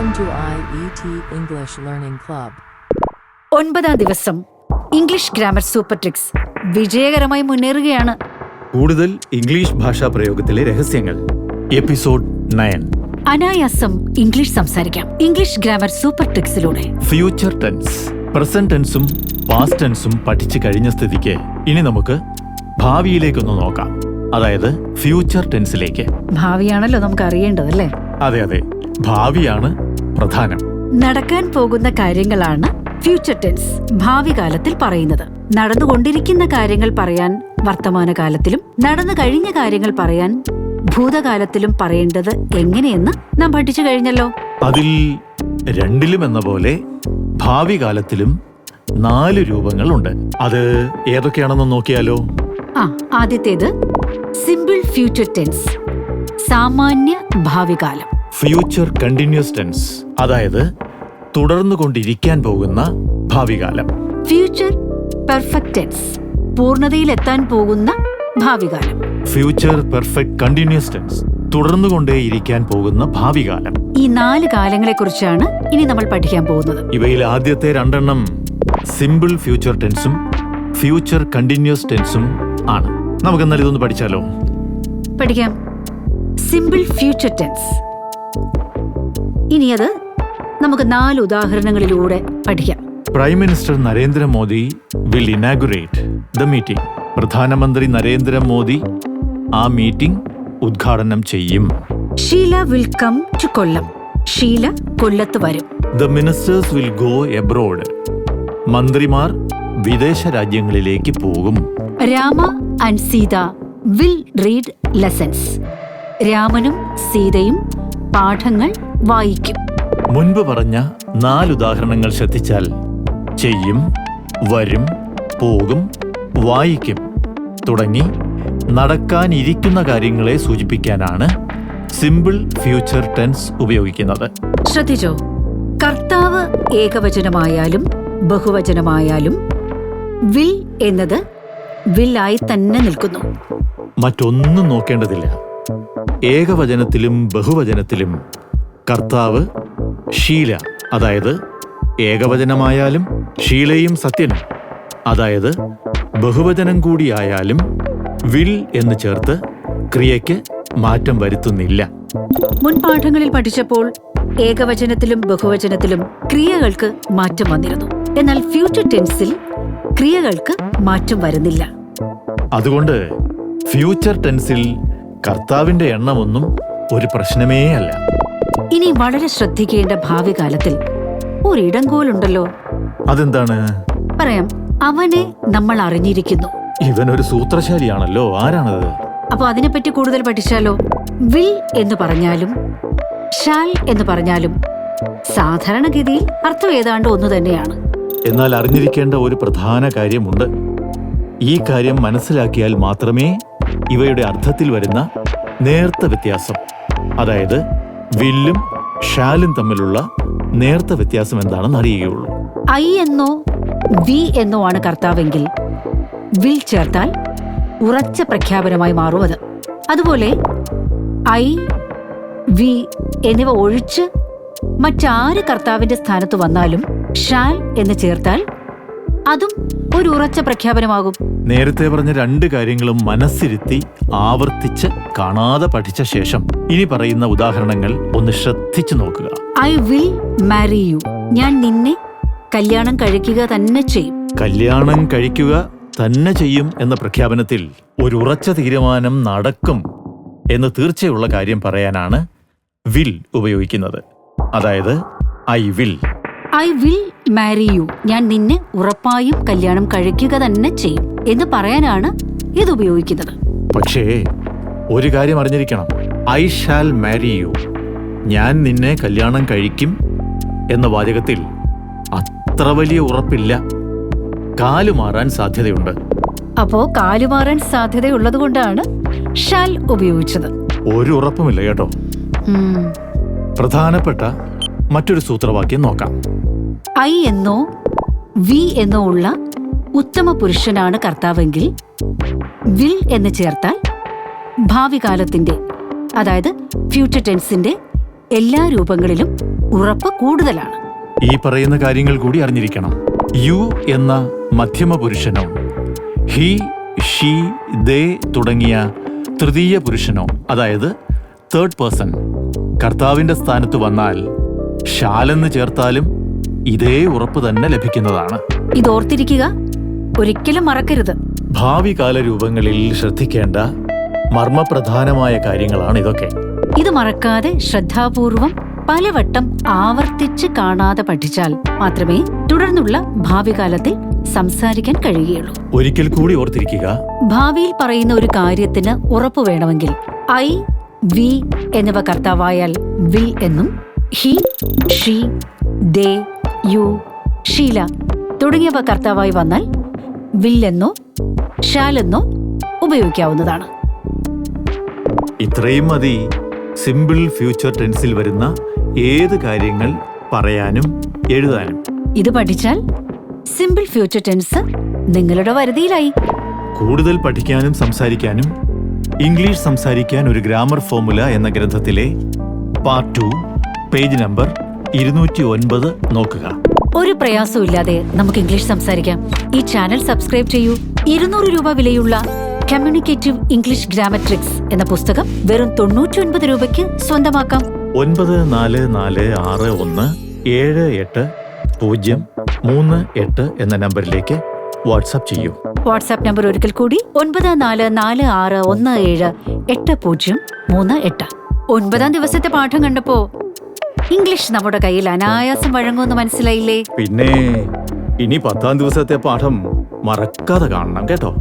Welcome to IET English Learning Club. ഒൻപതാം ദിവസം English grammar super tricks വിജയകരമായി മുന്നേറുകയാണ്. കൂടുതൽ ഇംഗ്ലീഷ് ഭാഷാ പ്രയോഗത്തിലെ രഹസ്യങ്ങൾ. എപ്പിസോഡ് നയൻ അനായാസം ഇംഗ്ലീഷ് സംസാരിക്കാം. ഇംഗ്ലീഷ് ഗ്രാമർ സൂപ്പർ ട്രിക്സിലൂടെ ഫ്യൂച്ചർ ടെൻസ് പ്രസന്റ് ടെൻസും പാസ്റ്റ് ടെൻസും പഠിച്ചു കഴിഞ്ഞ സ്ഥിതിക്ക് ഇനി നമുക്ക് ഭാവിയിലേക്കൊന്ന് നോക്കാം. അതായത് ഫ്യൂച്ചർ ടെൻസിലേക്ക് ഭാവിയാണല്ലോ നമുക്ക് അറിയേണ്ടതല്ലേ അതെ അതെ. ഭാവിയാണ് പ്രധാനം. നടക്കാൻ പോകുന്ന കാര്യങ്ങളാണ് ഫ്യൂച്ചർ ടെൻസ് ഭാവി കാലത്തിൽ പറയുന്നത്. നടന്നുകൊണ്ടിരിക്കുന്ന കാര്യങ്ങൾ പറയാൻ വർത്തമാനകാലത്തിലും നടന്നു കഴിഞ്ഞ കാര്യങ്ങൾ പറയാൻ ഭൂതകാലത്തിലും പറയേണ്ടത് എങ്ങനെയെന്ന് നാം പഠിച്ചു കഴിഞ്ഞല്ലോ. അതിൽ രണ്ടിലും എന്ന പോലെ ഭാവി കാലത്തിലും നാല് രൂപങ്ങളുണ്ട്. അത് ഏതൊക്കെയാണെന്ന് നോക്കിയാലോ? ആ ആദ്യത്തേത് സിമ്പിൾ ഫ്യൂച്ചർ ടെൻസ് സാമാന്യ ഭാവികാലം ഫ്യൂച്ചർ കണ്ടിന്യൂസ് ടെൻസ് അതായത് തുടർന്നു തുടർന്നുകൊണ്ടിരിക്കാൻ പോകുന്ന ഭാവികാലം. ഫ്യൂച്ചർ പെർഫെക്റ്റ് ടെൻസ് പൂർണതയിലെത്താൻ പോകുന്ന ഭാവികാലം. ഫ്യൂച്ചർ പെർഫെക്റ്റ് കണ്ടിന്യൂസ് ടെൻസ് തുടർന്നുകൊണ്ടേയിരിക്കാൻ പോകുന്ന ഭാവികാലം. ഈ നാല് കാലങ്ങളെക്കുറിച്ചാണ് ഇനി നമ്മൾ പഠിക്കാൻ പോകുന്നത്. ഇവയിൽ ആദ്യത്തെ രണ്ടെണ്ണം സിമ്പിൾ ഫ്യൂച്ചർ ടെൻസും ഫ്യൂച്ചർ കണ്ടിന്യൂസ് ടെൻസും ആണ്. നമുക്ക് എന്നാൽ ഇതൊന്ന് പഠിച്ചാലോ? പഠിക്കാം. സിമ്പിൾ ഫ്യൂച്ചർ ടെൻസ് ഇനി അത് നമുക്ക് നാല് ഉദാഹരണങ്ങളിലൂടെ പഠിക്കാം. Prime minister Narendra Modi will inaugurate the meeting പ്രധാനമന്ത്രി നരേന്ദ്രമോദി ആ മീറ്റിംഗ് ഉദ്ഘാടനം ചെയ്യും. Sheela will come to Kollam Sheela കൊല്ലത്ത് വരും. The ministers will go abroad മന്ത്രിമാർ വിദേശ രാജ്യങ്ങളിലേക്ക് പോകും. Rama and Sita will read lessons രാമനും സീതയും പാഠങ്ങൾ വായിക്കും. മുൻപ് പറഞ്ഞ നാല് ഉദാഹരണങ്ങൾ ശ്രദ്ധിച്ചാൽ ചെയ്യും വരും പോകും വായിക്കും. തുടങ്ങി നടക്കാനിരിക്കുന്ന കാര്യങ്ങളെ സൂചിപ്പിക്കാനാണ് സിമ്പിൾ ഫ്യൂച്ചർ ടെൻസ് ഉപയോഗിക്കുന്നത്. ശ്രദ്ധിച്ചോ? കർത്താവ് ഏകവചനമായാലും ബഹുവചനമായാലും വിൽ എന്നത് വില്ലായി തന്നെ നിൽക്കുന്നു. മറ്റൊന്നും നോക്കേണ്ടതില്ല. ഏകവചനത്തിലും ബഹുവചനത്തിലും കർത്താവ് ഷീല അതായത് ഏകവചനമായാലും ഷീലയും സത്യനും അതായത് ബഹുവചനം കൂടിയായാലും വിൽ എന്ന് ചേർത്ത് ക്രിയയ്ക്ക് മാറ്റം വരുത്തുന്നില്ല. മുൻ പാഠങ്ങളിൽ പഠിച്ചപ്പോൾ ഏകവചനത്തിലും ബഹുവചനത്തിലും ക്രിയകൾക്ക് മാറ്റം വന്നിരുന്നു. എന്നാൽ ഫ്യൂച്ചർ ടെൻസിൽ ക്രിയകൾക്ക് മാറ്റം വരുന്നില്ല. അതുകൊണ്ട് ഫ്യൂച്ചർ ടെൻസിൽ കർത്താവിന്റെ എണ്ണമൊന്നും ഒരു പ്രശ്നമേ അല്ല ഇനി വളരെ ശ്രദ്ധിക്കേണ്ട ഭാവി കാലത്തിൽ ഒരിടങ്കോലുണ്ടല്ലോ അതെന്താണ്? പറയാം അവനെ നമ്മൾ അറിഞ്ഞിരിക്കുന്നു. ഇവനൊരു സൂത്രശാലിയാണല്ലോ ആരാണത്? അപ്പൊ അതിനെപ്പറ്റി കൂടുതൽ പഠിച്ചാലോ? വിൽ എന്ന് പറഞ്ഞാലും ഷാൽ എന്ന് പറഞ്ഞാലും സാധാരണഗതിയിൽ അർത്ഥം ഏതാണ്ട് ഒന്നു തന്നെയാണ്. എന്നാൽ അറിഞ്ഞിരിക്കേണ്ട ഒരു പ്രധാന കാര്യമുണ്ട്. ഈ കാര്യം മനസ്സിലാക്കിയാൽ മാത്രമേ ഇവയുടെ അർത്ഥത്തിൽ വരുന്ന നേർത്ത വ്യത്യാസം അതായത് വില്ലും ഷാലും തമ്മിലുള്ള നേർത്ത വ്യത്യാസം എന്താണെന്ന് അറിയുകയുള്ളൂ. ഐ എന്നോ വി എന്നോ ആണ് കർത്താവെങ്കിൽ വിൽ ചേർത്താൽ ഉറച്ച പ്രഖ്യാപനമായി മാറും അത്. അതുപോലെ ഐ വി എന്നിവ ഒഴിച്ച് മറ്റാര് കർത്താവിന്റെ സ്ഥാനത്ത് വന്നാലും ഷാൽ എന്ന് ചേർത്താൽ അതും ഒരു ഉറച്ച പ്രഖ്യാപനമാകും. നേരത്തെ പറഞ്ഞ രണ്ട് കാര്യങ്ങളും മനസ്സിരുത്തി ആവർത്തിച്ച് കാണാതെ പഠിച്ച ശേഷം ഇനി പറയുന്ന ഉദാഹരണങ്ങൾ ഒന്ന് ശ്രദ്ധിച്ചു നോക്കുക. ഐ വിൽ മാരി യു ഞാൻ നിന്നെ കല്യാണം കഴിക്കുക തന്നെ ചെയ്യും. കല്യാണം കഴിക്കുക തന്നെ ചെയ്യും എന്ന പ്രഖ്യാപനത്തിൽ ഒരു ഉറച്ച തീരുമാനം നടക്കും എന്ന് തീർച്ചയുള്ള കാര്യം പറയാനാണ് വിൽ ഉപയോഗിക്കുന്നത്. അതായത് I will I will marry you ഞാൻ നിന്നെ ഉറപ്പായും കല്യാണം കഴിക്കുക തന്നെ ചെയ്യും. എന്ന് പറയാനാണ് ഇത് ഉപയോഗിക്കുന്നത്. പക്ഷേ ഒരു കാര്യം അറിഞ്ഞിരിക്കണം. I shall marry you. ഞാൻ നിന്നെ കല്യാണം കഴിക്കും എന്ന വാചകത്തിൽ അത്ര വലിയ ഉറപ്പില്ല. കാലുമാറാൻ സാധ്യതയുണ്ട്. അപ്പോ കാലുമാറാൻ സാധ്യതയുള്ളത് കൊണ്ടാണ് ഷാൽ ഉപയോഗിച്ചത്. ഒരു ഉറപ്പുമില്ല കേട്ടോ. പ്രധാനപ്പെട്ട മറ്റൊരു സൂത്രവാക്യം നോക്കാം. ഐ എന്നോ വി എന്നോ ഉള്ള ഉത്തമ പുരുഷനാണ് കർത്താവെങ്കിൽ വിൽ എന്ന് ചേർത്താൽ ഭാവി കാലത്തിന്റെ അതായത് ഫ്യൂച്ചർ ടെൻസിന്റെ എല്ലാ രൂപങ്ങളിലും ഉറപ്പ് കൂടുതലാണ്. ഈ പറയുന്ന കാര്യങ്ങൾ കൂടി അറിഞ്ഞിരിക്കണം. യു എന്ന മധ്യമ പുരുഷനോ ഹി ഷീ ദേ തുടങ്ങിയ തൃതീയ പുരുഷനോ അതായത് തേർഡ് പേഴ്സൺ കർത്താവിന്റെ സ്ഥാനത്ത് വന്നാൽ ഷാലെന്ന് ചേർത്താലും ഇതേ ഉറപ്പ് തന്നെ ലഭിക്കുന്നതാണ്. ഇത് ഓർത്തിരിക്കുക ഒരിക്കലും മറക്കരുത്. ഭാവി കാല രൂപങ്ങളിൽ ശ്രദ്ധിക്കേണ്ട മർമ്മപ്രധാനമായ കാര്യങ്ങളാണ് ഇതൊക്കെ. ഇത് മറക്കാതെ ശ്രദ്ധാപൂർവം പലവട്ടം ആവർത്തിച്ച് കാണാതെ പഠിച്ചാൽ മാത്രമേ തുടർന്നുള്ള ഭാവി കാലത്തിൽ സംസാരിക്കാൻ കഴിയുകയുള്ളൂ. ഒരിക്കൽ കൂടി ഓർത്തിരിക്കുക. ഭാവിയിൽ പറയുന്ന ഒരു കാര്യത്തിന് ഉറപ്പ് വേണമെങ്കിൽ ഐ വി എന്നിവ കർത്താവായാൽ വി എന്നും he she they you Sheela തുടങ്ങിയവ കർത്താവായി വന്നാൽ വിൽ എന്നോ ഷാലെന്നോ ഉപയോഗിക്കാവുന്നതാണ്. ഇത്രയും മതി. സിമ്പിൾ ഫ്യൂച്ചർ ടെൻസിൽ വരുന്ന ഏത് കാര്യങ്ങൾ പറയാനും എഴുതാനും. ഇത് പഠിച്ചാൽ സിമ്പിൾ ഫ്യൂച്ചർ ടെൻസ് നിങ്ങളുടെ വരുതിയിലായി. കൂടുതൽ പഠിക്കാനും സംസാരിക്കാനും ഇംഗ്ലീഷ് സംസാരിക്കാൻ ഒരു ഗ്രാമർ ഫോമുല എന്ന ഗ്രന്ഥത്തിലെ പാർട്ട് ടു പേജ് നമ്പർ ഇരുന്നൂറ്റി ഒൻപത് നോക്കുക. ഒരു പ്രയാസവും ഇല്ലാതെ നമുക്ക് ഇംഗ്ലീഷ് സംസാരിക്കാം. ഈ ചാനൽ സബ്സ്ക്രൈബ് ചെയ്യൂ. ഇരുന്നൂറ് രൂപ വിലയുള്ള കമ്മ്യൂണിക്കേറ്റീവ് ഇംഗ്ലീഷ് ഗ്രാമട്രിക്സ് എന്ന പുസ്തകം വെറും തൊണ്ണൂറ്റി ഒൻപത് രൂപയ്ക്ക് സ്വന്തമാക്കാം. ഒൻപത് നാല് നാല് ആറ് ഒന്ന് ഏഴ് എട്ട് പൂജ്യം മൂന്ന് എട്ട് എന്ന നമ്പറിലേക്ക് വാട്സാപ്പ് ചെയ്യൂ. വാട്സാപ്പ് നമ്പർ ഒരിക്കൽ കൂടി ഒൻപത് നാല് നാല് ആറ് ഒന്ന് ഏഴ് എട്ട് പൂജ്യം മൂന്ന് എട്ട്. ഒൻപതാം ദിവസത്തെ പാഠം കണ്ടപ്പോ ഇംഗ്ലീഷ് നമ്മുടെ കയ്യിൽ അനായാസം വഴങ്ങുമെന്ന് മനസ്സിലായില്ലേ? പിന്നെ ഇനി പത്താം ദിവസത്തെ പാഠം മറക്കാതെ കാണണം കേട്ടോ.